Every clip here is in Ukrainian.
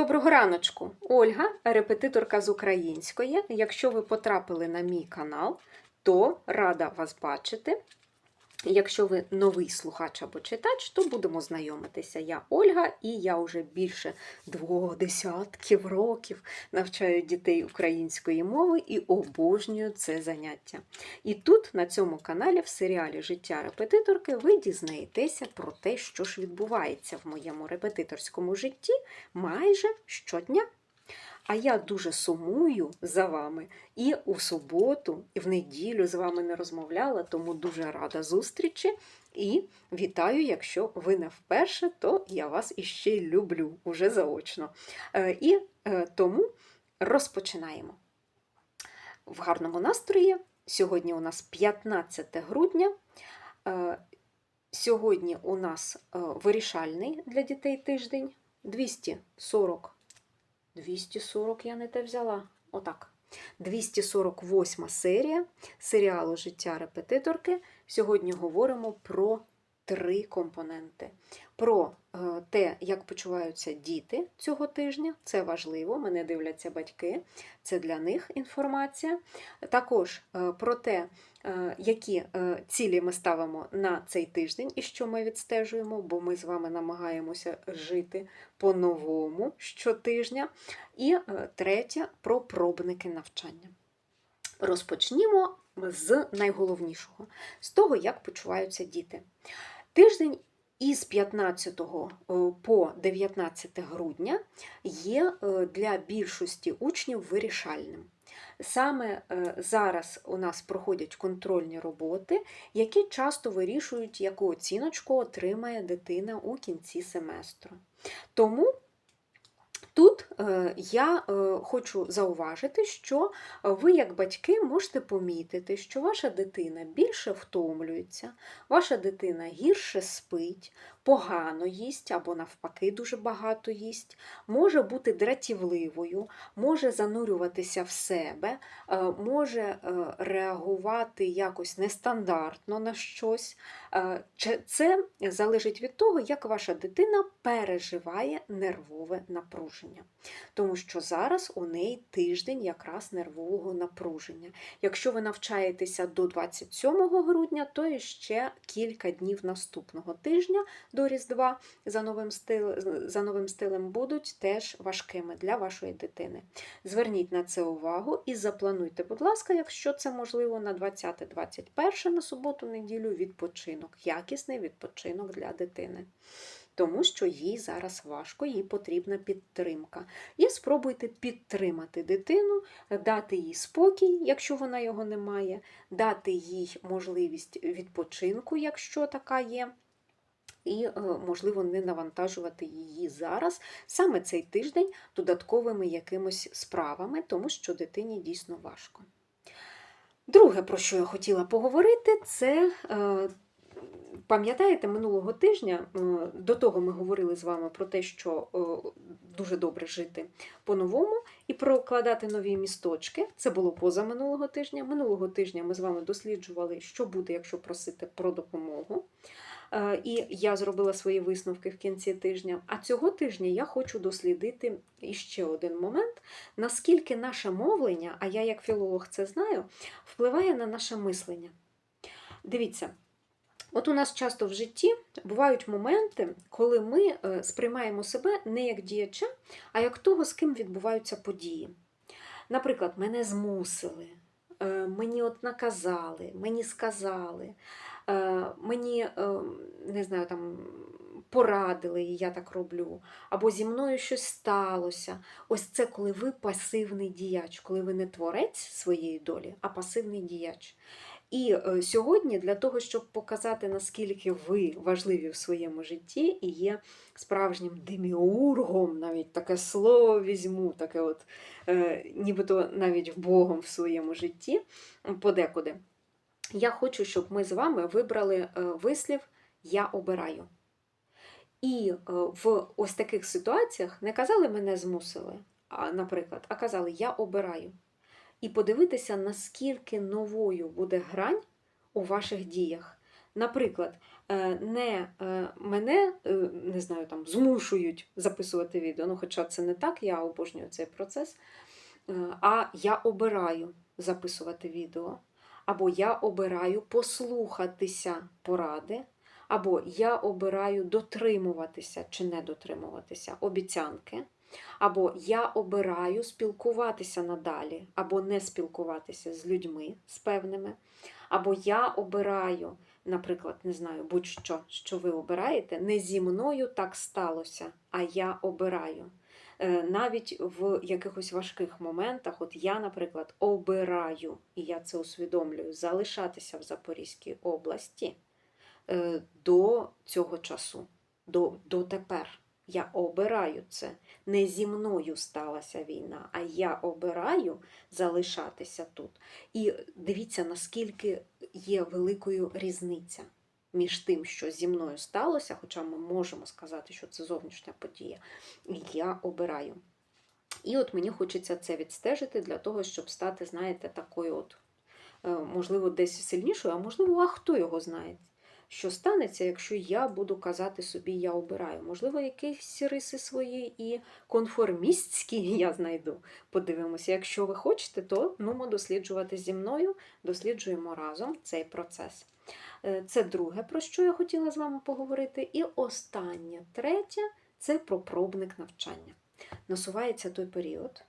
Доброго раночку! Ольга, репетиторка з української. Якщо ви потрапили на мій канал, то рада вас бачити. Якщо ви новий слухач або читач, то будемо знайомитися. Я Ольга, і я вже більше двох десятків років навчаю дітей української мови і обожнюю це заняття. І тут, на цьому каналі, в серіалі Життя репетиторки, ви дізнаєтеся про те, що ж відбувається в моєму репетиторському житті майже щодня. А я дуже сумую за вами і у суботу, і в неділю з вами не розмовляла, тому дуже рада зустрічі. І вітаю, якщо ви не вперше, то я вас іще люблю уже заочно. Е, І е, тому розпочинаємо. В гарному настрої. Сьогодні у нас 15 грудня. Е, Сьогодні у нас вирішальний для дітей тиждень 240 240 я не те взяла. Отак. 248 серія серіалу Життя репетиторки. Сьогодні говоримо про три компоненти. Про е, те, як почуваються діти цього тижня. Це важливо, мене дивляться батьки, це для них інформація. Також е, про те, які е, цілі ми ставимо на цей тиждень і що ми відстежуємо, бо ми з вами намагаємося жити по-новому щотижня. І е, третє про пробники навчання. Розпочнімо з найголовнішого, з того, як почуваються діти. Тиждень із 15 по 19 грудня є е, для більшості учнів вирішальним. Саме е, зараз у нас проходять контрольні роботи, які часто вирішують, яку оціночку отримає дитина у кінці семестру. Тому Тут е, я е, хочу зауважити, що ви, як батьки, можете помітити, що ваша дитина більше втомлюється, ваша дитина гірше спить, погано їсть або, навпаки, дуже багато їсть, може бути дратівливою, може занурюватися в себе, е, може реагувати якось нестандартно на щось. Це залежить від того, як ваша дитина переживає нервове напруження. Тому що зараз у неї тиждень якраз нервового напруження. Якщо ви навчаєтеся до 27 грудня, то ще кілька днів наступного тижня до Різдва за новим, стил, за новим стилем будуть теж важкими для вашої дитини. Зверніть на це увагу і заплануйте, будь ласка, якщо це можливо, на 20-21 на суботу-неділю відпочинок, якісний відпочинок для дитини тому що їй зараз важко, їй потрібна підтримка. І спробуйте підтримати дитину, дати їй спокій, якщо вона його не має, дати їй можливість відпочинку, якщо така є. І, е, можливо, не навантажувати її зараз, саме цей тиждень, додатковими якимось справами, тому що дитині дійсно важко. Друге, про що я хотіла поговорити, це е, Пам'ятаєте, минулого тижня е, до того ми говорили з вами про те, що е, дуже добре жити по-новому і прокладати нові місточки. Це було поза минулого тижня. Минулого тижня ми з вами досліджували, що буде, якщо просити про допомогу. Е, і я зробила свої висновки в кінці тижня. А цього тижня я хочу дослідити іще один момент, наскільки наше мовлення, а я як філолог це знаю, впливає на наше мислення. Дивіться. От у нас часто в житті бувають моменти, коли ми е, сприймаємо себе не як діяча, а як того, з ким відбуваються події. Наприклад, мене змусили, е, мені от наказали, мені сказали, е, мені не знаю, там. Порадили, і я так роблю, або зі мною щось сталося. Ось це коли ви пасивний діяч, коли ви не творець своєї долі, а пасивний діяч. І е, сьогодні для того, щоб показати, наскільки ви важливі в своєму житті і є справжнім деміургом, навіть таке слово візьму, таке от, е, нібито навіть Богом в своєму житті, подекуди, я хочу, щоб ми з вами вибрали е, вислів Я обираю. І в ось таких ситуаціях не казали мене змусили, наприклад, а казали Я обираю і подивитися, наскільки новою буде грань у ваших діях, наприклад, е, не е, мене е, не знаю, там змушують записувати відео, ну, хоча це не так, я обожнюю цей процес. А я обираю записувати відео, або я обираю послухатися поради, або я обираю дотримуватися чи не дотримуватися обіцянки. Або я обираю спілкуватися надалі, або не спілкуватися з людьми з певними. Або я обираю, наприклад, не знаю, будь-що, що ви обираєте, не зі мною так сталося, а я обираю. Е, Навіть в якихось важких моментах, от я, наприклад, обираю, і я це усвідомлюю, залишатися в Запорізькій області е, до цього часу, до, до тепер. Я обираю це. Не зі мною сталася війна, а я обираю залишатися тут. І дивіться, наскільки є великою різниця між тим, що зі мною сталося, хоча ми можемо сказати, що це зовнішня подія, я обираю. І от мені хочеться це відстежити для того, щоб стати, знаєте, такою, от, е, можливо, десь сильнішою, а можливо, а хто його знає. Що станеться, якщо я буду казати собі, я обираю? Можливо, якісь риси свої і конформістські я знайду. Подивимося, якщо ви хочете, то нумо досліджувати зі мною, досліджуємо разом цей процес. Е, Це друге, про що я хотіла з вами поговорити. І останнє, третє це про пробник навчання. Насувається той період,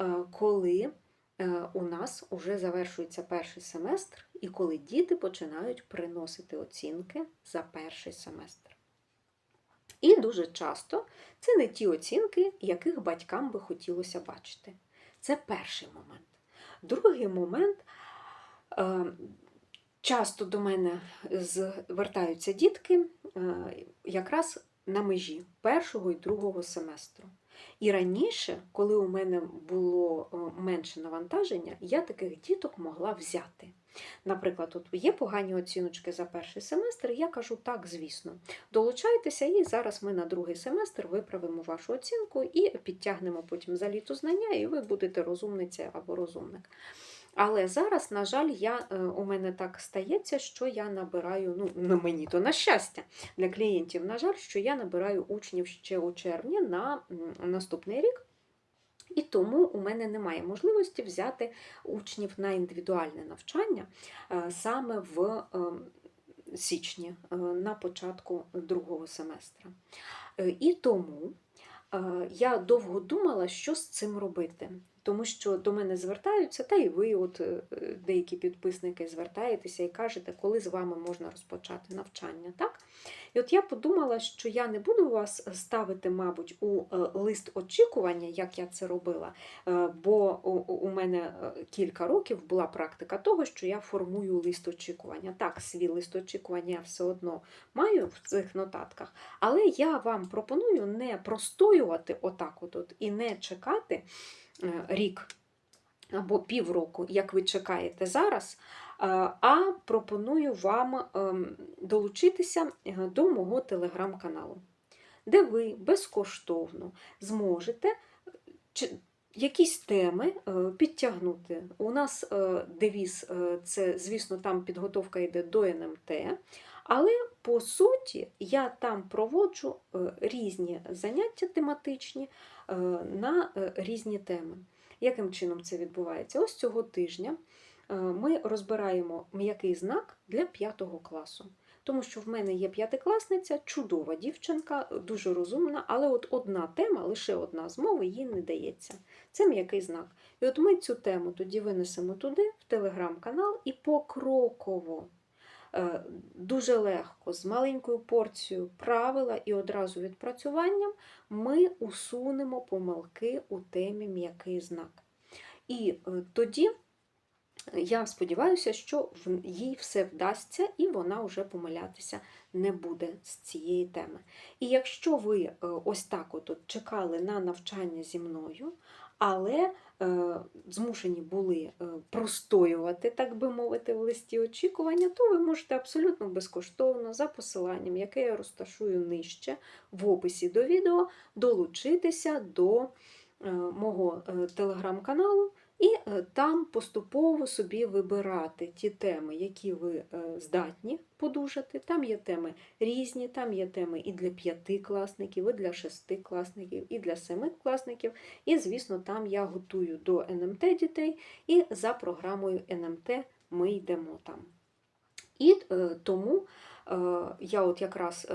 е, коли е, у нас вже завершується перший семестр, і коли діти починають приносити оцінки за перший семестр. І дуже часто це не ті оцінки, яких батькам би хотілося бачити. Це перший момент. Другий момент. е, Часто до мене звертаються дітки е, якраз на межі першого і другого семестру. І раніше, коли у мене було е, менше навантаження, я таких діток могла взяти. Наприклад, от є погані оціночки за перший семестр, я кажу, так, звісно, долучайтеся, і зараз ми на другий семестр виправимо вашу оцінку і підтягнемо потім за літо знання, і ви будете розумниця або розумник. Але зараз, на жаль, я, е, у мене так стається, що я набираю, ну, мені то на щастя для клієнтів, на жаль, що я набираю учнів ще у червні на наступний рік. І тому у мене немає можливості взяти учнів на індивідуальне навчання е, саме в е, січні, е, на початку другого семестра. І тому я довго думала, що з цим робити. Тому що до мене звертаються, та і ви, от е, деякі підписники, звертаєтеся і кажете, коли з вами можна розпочати навчання. так? І от я подумала, що я не буду вас ставити, мабуть, у е, лист очікування, як я це робила, е, бо у- мене кілька років була практика того, що я формую лист очікування. Так, свій лист очікування я все одно маю в цих нотатках, але я вам пропоную не простоювати отак от, і не чекати рік або півроку, як ви чекаєте зараз, е, а пропоную вам ем, долучитися е, до мого телеграм-каналу, де ви безкоштовно зможете е, якісь теми е, підтягнути. У нас е, девіз е, це, звісно, там підготовка йде до НМТ, але по суті я там проводжу е, різні заняття тематичні е, на е, різні теми. Яким чином це відбувається? Ось цього тижня ми розбираємо м'який знак для п'ятого класу. Тому що в мене є п'ятикласниця, чудова дівчинка, дуже розумна, але от одна тема, лише одна з мови, їй не дається. Це м'який знак. І от ми цю тему тоді винесемо туди, в телеграм-канал, і покроково, дуже легко, з маленькою порцією правила і одразу відпрацюванням ми усунемо помилки у темі м'який знак. І е, тоді я сподіваюся, що їй все вдасться, і вона вже помилятися не буде з цієї теми. І якщо ви е, ось так от, чекали на навчання зі мною, але е, змушені були е, простоювати, так би мовити, в листі очікування, то ви можете абсолютно безкоштовно за посиланням, яке я розташую нижче в описі до відео, долучитися до е, мого е, телеграм-каналу І е, там поступово собі вибирати ті теми, які ви е, здатні подужати. Там є теми різні, там є теми і для п'ятикласників, і для шестикласників, і для семикласників. І, звісно, там я готую до НМТ дітей, і за програмою НМТ ми йдемо там. І е, тому я от якраз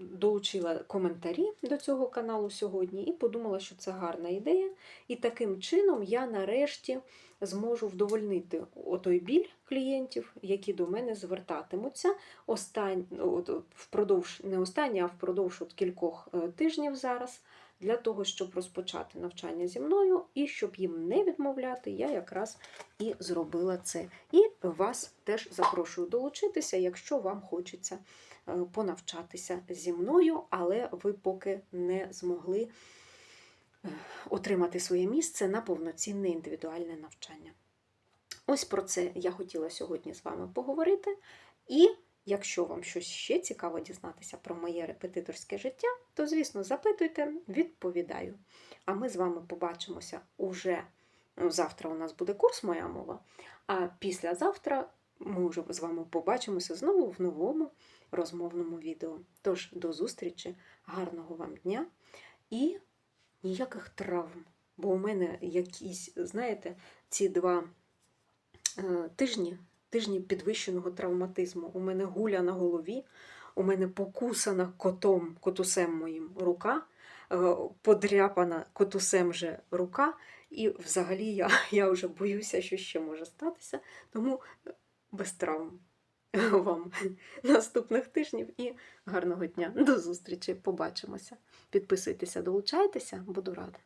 долучила коментарі до цього каналу сьогодні і подумала, що це гарна ідея. І таким чином я нарешті зможу вдовольнити отой біль клієнтів, які до мене звертатимуться остань... от, впродовж не останні, а впродовж от кількох е, тижнів зараз. Для того, щоб розпочати навчання зі мною, і щоб їм не відмовляти, я якраз і зробила це. І вас теж запрошую долучитися, якщо вам хочеться понавчатися зі мною, але ви поки не змогли е, отримати своє місце на повноцінне індивідуальне навчання. Ось про це я хотіла сьогодні з вами поговорити. І якщо вам щось ще цікаво дізнатися про моє репетиторське життя, то, звісно, запитуйте, відповідаю. А ми з вами побачимося уже ну, завтра. У нас буде курс Моя мова. А післязавтра ми вже з вами побачимося знову в новому розмовному відео. Тож до зустрічі, гарного вам дня і ніяких травм. Бо у мене якісь, знаєте, ці два е, тижні, тижні підвищеного травматизму. У мене гуля на голові, у мене покусана котом, котусем моїм рука, е, подряпана котусем же рука. І взагалі я, я вже боюся, що ще може статися. Тому без травм вам наступних тижнів і гарного дня. До зустрічі. Побачимося. Підписуйтеся, долучайтеся, буду рада.